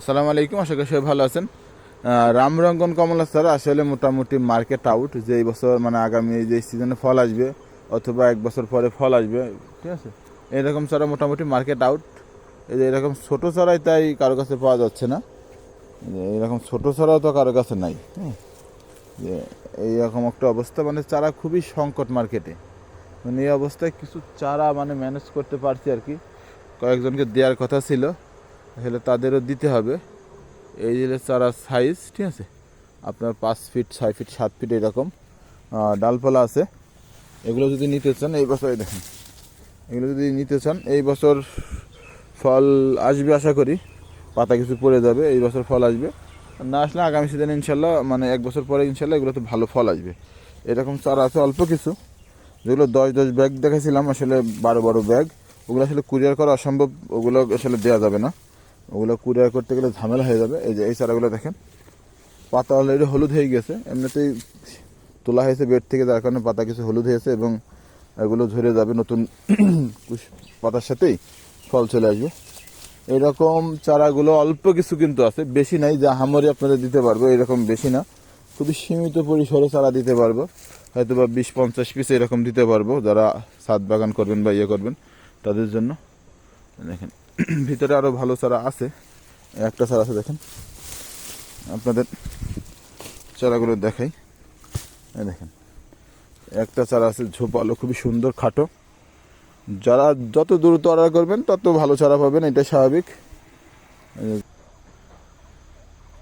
আসসালামু আলাইকুম, আশা করি সবাই ভালো আছেন। রামরঙ্গন কমলা স্যার আসলে মোটামুটি মার্কেট আউট যে এই বছর মানে আগামী যে সিজনে ফল আসবে অথবা এক বছর পরে ফল আসবে, ঠিক আছে? এরকম চারা মোটামুটি মার্কেট আউট এই যে এরকম ছোটো চারাই তাই কারও কাছে পাওয়া যাচ্ছে না। এরকম ছোটো চারাও তো কারও কাছে নাই হ্যাঁ? যে এইরকম একটা অবস্থা মানে চারা খুবই সংকট মার্কেটে মানে এই অবস্থায় কিছু চারা মানে ম্যানেজ করতে পারছি আর কি। কয়েকজনকে দেওয়ার কথা ছিল। আসলে তাদেরও দিতে হবে। এই যে চারা সাইজ ঠিক আছে? আপনার পাঁচ ফিট ছয় ফিট সাত ফিট এরকম ডালপালা আছে। এগুলো যদি নিতে চান, এই বছর দেখেন, এগুলো যদি নিতে চান, এই বছর ফল আসবে আশা করি। পাতা কিছু পড়ে যাবে, এই বছর ফল আসবে। না আসলে আগামী সিজনে ইনশাল্লাহ মানে এক বছর পরে ইনশাল্লাহ এগুলোতে ভালো ফল আসবে। এরকম চারা আছে, অল্প কিছু। যেগুলো দশ দশ ব্যাগ দেখেছিলাম আসলে বারো বারো ব্যাগ ওগুলো আসলে কুরিয়ার করা অসম্ভব, ওগুলো আসলে দেওয়া যাবে না। ওগুলো কুরিয়ার করতে গেলে ঝামেলা হয়ে যাবে। এই যে এই চারাগুলো দেখেন, পাতা অলরেডি হলুদ হয়ে গেছে। এমনিতেই তোলা হয়েছে বেড থেকে, যার কারণে পাতা কিছু হলুদ হয়েছে এবং এগুলো ঝরে যাবে নতুন পাতার সাথেই ফল চলে আসবে। এরকম চারাগুলো অল্প কিছু কিন্তু আছে, বেশি নাই, যা হামরি আপনাদের দিতে পারব, এরকম বেশি না। খুবই সীমিত পরিসরে চারা দিতে পারব হয়তো বা বিশ, পঞ্চাশ পিস এরকম দিতে পারব, যারা ছাদ বাগান করবেন বা ইয়ে করবেন, তাদের জন্য। দেখেন ভিতরে আরও ভালো চারা আছে। একটা চারা আছে দেখেন। আপনাদের চারাগুলো দেখাই। দেখেন। একটা চারা আছে ঝোপালো খুবই সুন্দর খাটো। যারা যত দ্রুত অর্ডার করবেন, তত ভালো চারা পাবেন এটা স্বাভাবিক।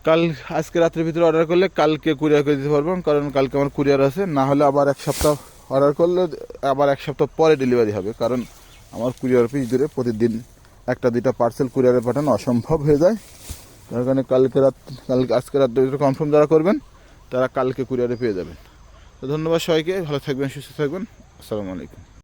কাল, আজকে রাত্রের ভিতরে অর্ডার করলে কালকে কুরিয়ার করে দিতে পারব, কারণ কালকে আমার কুরিয়ার আছে। না হলে আবার এক সপ্তাহ অর্ডার করলে আবার এক সপ্তাহ পরে ডেলিভারি হবে, কারণ আমার কুরিয়ার অফিস দূরে প্রতিদিন একটা, দুইটা পার্সেল কুরিয়ারে পাঠানো অসম্ভব হয়ে যায়। তার কারণে কালকে রাত, কালকে, আজকে রাত কনফার্ম যারা করবেন, তারা কালকে কুরিয়ারে পেয়ে যাবেন। তো ধন্যবাদ সবাইকে, ভালো থাকবেন, সুস্থ থাকবেন। আসসালামু আলাইকুম।